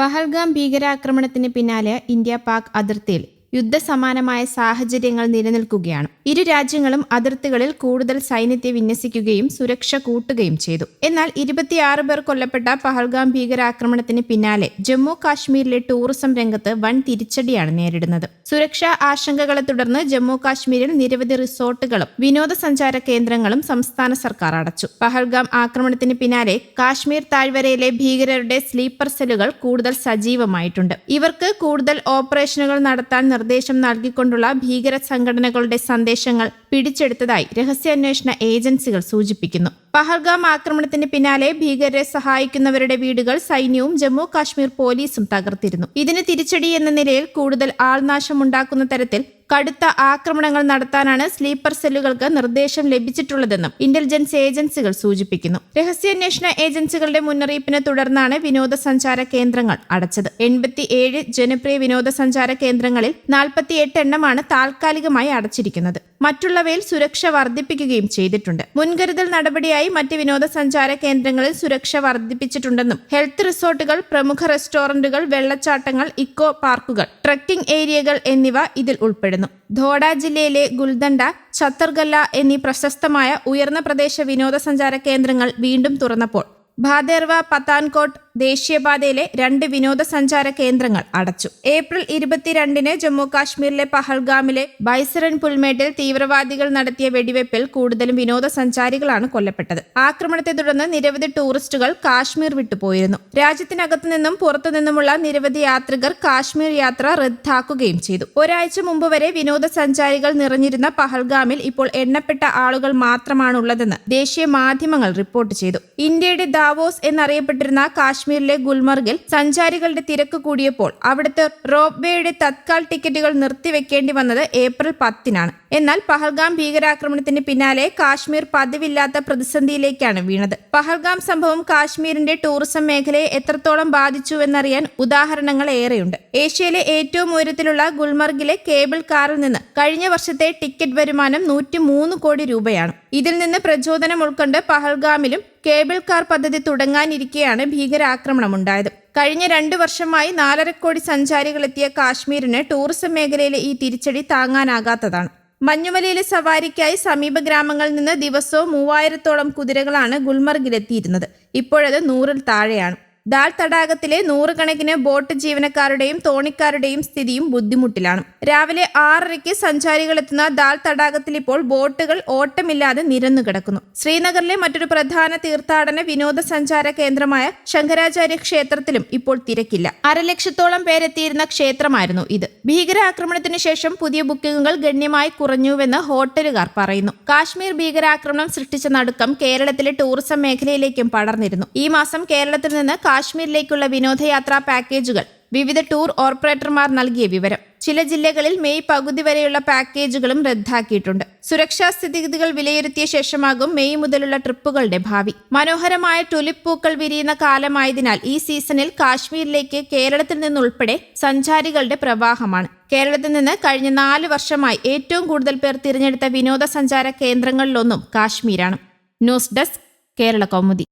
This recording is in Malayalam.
പഹൽഗാം ഭീകരാക്രമണത്തിന് പിന്നാലെ ഇന്ത്യ പാക് അതിർത്തിയിൽ യുദ്ധസമാനമായ സാഹചര്യങ്ങൾ നിലനിൽക്കുകയാണ്. ഇരു രാജ്യങ്ങളും അതിർത്തികളിൽ കൂടുതൽ സൈന്യത്തെ വിന്യസിക്കുകയും സുരക്ഷ കൂട്ടുകയും ചെയ്തു. എന്നാൽ ഇരുപത്തിയാറ് പേർ കൊല്ലപ്പെട്ട പഹൽഗാം ഭീകരാക്രമണത്തിന് പിന്നാലെ ജമ്മു കാശ്മീരിലെ ടൂറിസം രംഗത്ത് വൻ തിരിച്ചടിയാണ് നേരിടുന്നത്. സുരക്ഷാ ആശങ്കകളെ തുടർന്ന് ജമ്മു കാശ്മീരിൽ നിരവധി റിസോർട്ടുകളും വിനോദസഞ്ചാര കേന്ദ്രങ്ങളും സംസ്ഥാന സർക്കാർ അടച്ചു. പഹൽഗാം ആക്രമണത്തിന് പിന്നാലെ കാശ്മീർ താഴ്വരയിലെ ഭീകരരുടെ സ്ലീപ്പർ സെല്ലുകൾ കൂടുതൽ സജീവമായിട്ടുണ്ട്. ഇവർക്ക് കൂടുതൽ ഓപ്പറേഷനുകൾ നടത്താൻ നിർദ്ദേശം നൽകിക്കൊണ്ടുള്ള ഭീകര സംഘടനകളുടെ സന്ദേശങ്ങൾ പിടിച്ചെടുത്തതായി രഹസ്യാന്വേഷണ ഏജൻസികൾ സൂചിപ്പിക്കുന്നു. പഹൽഗാം ആക്രമണത്തിന് പിന്നാലെ ഭീകരരെ സഹായിക്കുന്നവരുടെ വീടുകൾ സൈന്യവും ജമ്മു കാശ്മീർ പോലീസും തകർത്തിരുന്നു. ഇതിന് തിരിച്ചടി എന്ന നിലയിൽ കൂടുതൽ ആൾനാശമുണ്ടാക്കുന്ന തരത്തിൽ കടുത്ത ആക്രമണങ്ങൾ നടത്താനാണ് സ്ലീപ്പർ സെല്ലുകൾക്ക് നിർദ്ദേശം ലഭിച്ചിട്ടുള്ളതെന്നും ഇന്റലിജൻസ് ഏജൻസികൾ സൂചിപ്പിക്കുന്നു. രഹസ്യാന്വേഷണ ഏജൻസികളുടെ മുന്നറിയിപ്പിനെ തുടർന്നാണ് വിനോദസഞ്ചാര കേന്ദ്രങ്ങൾ അടച്ചത്. എൺപത്തിയേഴ് ജനപ്രിയ വിനോദസഞ്ചാര കേന്ദ്രങ്ങളിൽ നാൽപ്പത്തിയെട്ട് എണ്ണമാണ് താൽക്കാലികമായി അടച്ചിരിക്കുന്നത്. മറ്റുള്ളവയിൽ സുരക്ഷ വർദ്ധിപ്പിക്കുകയും ചെയ്തിട്ടുണ്ട്. മുൻകരുതൽ നടപടിയായി മറ്റ് വിനോദസഞ്ചാര കേന്ദ്രങ്ങളിൽ സുരക്ഷ വർദ്ധിപ്പിച്ചിട്ടുണ്ടെന്നും ഹെൽത്ത് റിസോർട്ടുകൾ പ്രമുഖ റെസ്റ്റോറന്റുകൾ വെള്ളച്ചാട്ടങ്ങൾ ഇക്കോ പാർക്കുകൾ ട്രക്കിംഗ് ഏരിയകൾ എന്നിവ ഇതിൽ ഉൾപ്പെടുന്നു. ധോഡ ജില്ലയിലെ ഗുൽദണ്ട ഛത്തർഗല്ല എന്നീ പ്രശസ്തമായ ഉയർന്ന പ്രദേശ വിനോദസഞ്ചാര കേന്ദ്രങ്ങൾ വീണ്ടും തുറന്നപ്പോൾ ഭാദേർവ പത്താൻകോട്ട് ദേശീയപാതയിലെ രണ്ട് വിനോദസഞ്ചാര കേന്ദ്രങ്ങൾ അടച്ചു. ഏപ്രിൽ ഇരുപത്തിരണ്ടിന് ജമ്മു കാശ്മീരിലെ പഹൽഗാമിലെ ബൈസറൻ പുൽമേട്ടിൽ തീവ്രവാദികൾ നടത്തിയ വെടിവെപ്പിൽ കൂടുതലും വിനോദസഞ്ചാരികളാണ് കൊല്ലപ്പെട്ടത്. ആക്രമണത്തെ തുടർന്ന് നിരവധി ടൂറിസ്റ്റുകൾ കാശ്മീർ വിട്ടുപോയിരുന്നു. രാജ്യത്തിനകത്തു നിന്നും പുറത്തുനിന്നുമുള്ള നിരവധി യാത്രികർ കാശ്മീർ യാത്ര റദ്ദാക്കുകയും ചെയ്തു. ഒരാഴ്ച മുമ്പ് വരെ വിനോദസഞ്ചാരികൾ നിറഞ്ഞിരുന്ന പഹൽഗാമിൽ ഇപ്പോൾ എണ്ണപ്പെട്ട ആളുകൾ മാത്രമാണുള്ളതെന്ന് ദേശീയ മാധ്യമങ്ങൾ റിപ്പോർട്ട് ചെയ്തു. ഇന്ത്യയുടെ ദാവോസ് എന്നറിയപ്പെട്ടിരുന്ന കാശ്മീരിലെ ഗുൽമർഗിൽ സഞ്ചാരികളുടെ തിരക്ക് കൂടിയപ്പോൾ അവിടുത്തെ റോപ്വേയുടെ തത്കാൽ ടിക്കറ്റുകൾ നിർത്തിവെക്കേണ്ടി വന്നത് ഏപ്രിൽ പത്തിനാണ്. എന്നാൽ പഹൽഗാം ഭീകരാക്രമണത്തിന് പിന്നാലെ കാശ്മീർ പതിവില്ലാത്ത പ്രതിസന്ധിയിലേക്കാണ് വീണത്. പഹൽഗാം സംഭവം കാശ്മീരിന്റെ ടൂറിസം മേഖലയെ എത്രത്തോളം ബാധിച്ചുവെന്നറിയാൻ ഉദാഹരണങ്ങൾ ഏറെയുണ്ട്. ഏഷ്യയിലെ ഏറ്റവും ഉയരത്തിലുള്ള ഗുൽമർഗിലെ കേബിൾ കാറിൽ നിന്ന് കഴിഞ്ഞ വർഷത്തെ ടിക്കറ്റ് വരുമാനം നൂറ്റി കോടി രൂപയാണ്. ഇതിൽ നിന്ന് പ്രചോദനം ഉൾക്കൊണ്ട് പഹൽഗാമിലും കേബിൾ കാർ പദ്ധതി തുടങ്ങാനിരിക്കെയാണ് ഭീകരാക്രമണമുണ്ടായത്. കഴിഞ്ഞ രണ്ടു വർഷമായി നാലര കോടി സഞ്ചാരികളെത്തിയ കാശ്മീരിന് ടൂറിസം മേഖലയിലെ ഈ തിരിച്ചടി താങ്ങാനാകാത്തതാണ്. മഞ്ഞുമലയിലെ സവാരിക്കായി സമീപ ഗ്രാമങ്ങളിൽ നിന്ന് ദിവസവും മൂവായിരത്തോളം കുതിരകളാണ് ഗുൽമർഗിലെത്തിയിരുന്നത്. ഇപ്പോഴത് നൂറിൽ താഴെയാണ്. ദാൽ തടാകത്തിലെ നൂറുകണക്കിന് ബോട്ട് ജീവനക്കാരുടെയും തോണിക്കാരുടെയും സ്ഥിതിയും ബുദ്ധിമുട്ടിലാണ്. രാവിലെ ആറരയ്ക്ക് സഞ്ചാരികൾ എത്തുന്ന ദാൽ തടാകത്തിൽ ഇപ്പോൾ ബോട്ടുകൾ ഓട്ടമില്ലാതെ നിരന്നു കിടക്കുന്നു. ശ്രീനഗറിലെ മറ്റൊരു പ്രധാന തീർത്ഥാടന വിനോദസഞ്ചാര കേന്ദ്രമായ ശങ്കരാചാര്യ ക്ഷേത്രത്തിലും ഇപ്പോൾ തിരക്കില്ല. അരലക്ഷത്തോളം പേരെത്തിയിരുന്ന ക്ഷേത്രമായിരുന്നു ഇത്. ഭീകരാക്രമണത്തിന് ശേഷം പുതിയ ബുക്കിംഗുകൾ ഗണ്യമായി കുറഞ്ഞുവെന്ന് ഹോട്ടലുകാർ പറയുന്നു. കാശ്മീർ ഭീകരാക്രമണം സൃഷ്ടിച്ച നടുക്കം കേരളത്തിലെ ടൂറിസം മേഖലയിലേക്കും പടർന്നിരുന്നു. ഈ മാസം കേരളത്തിൽ നിന്ന് കാശ്മീരിലേക്കുള്ള വിനോദയാത്രാ പാക്കേജുകൾ വിവിധ ടൂർ ഓപ്പറേറ്റർമാർ നൽകിയ വിവരം. ചില ജില്ലകളിൽ മെയ് പകുതി വരെയുള്ള പാക്കേജുകളും റദ്ദാക്കിയിട്ടുണ്ട്. സുരക്ഷാ സ്ഥിതിഗതികൾ വിലയിരുത്തിയ ശേഷമാകും മെയ് മുതലുള്ള ട്രിപ്പുകളുടെ ഭാവി. മനോഹരമായ ടുലിപ്പ് പൂക്കൾ വിരിയുന്ന കാലമായതിനാൽ ഈ സീസണിൽ കാശ്മീരിലേക്ക് കേരളത്തിൽ നിന്നുൾപ്പെടെ സഞ്ചാരികളുടെ പ്രവാഹമാണ്. കേരളത്തിൽ നിന്ന് കഴിഞ്ഞ നാല് വർഷമായി ഏറ്റവും കൂടുതൽ പേർ തിരഞ്ഞെടുത്ത വിനോദസഞ്ചാര കേന്ദ്രങ്ങളിലൊന്നും കാശ്മീരാണ്. News desk Kerala Kaumudi.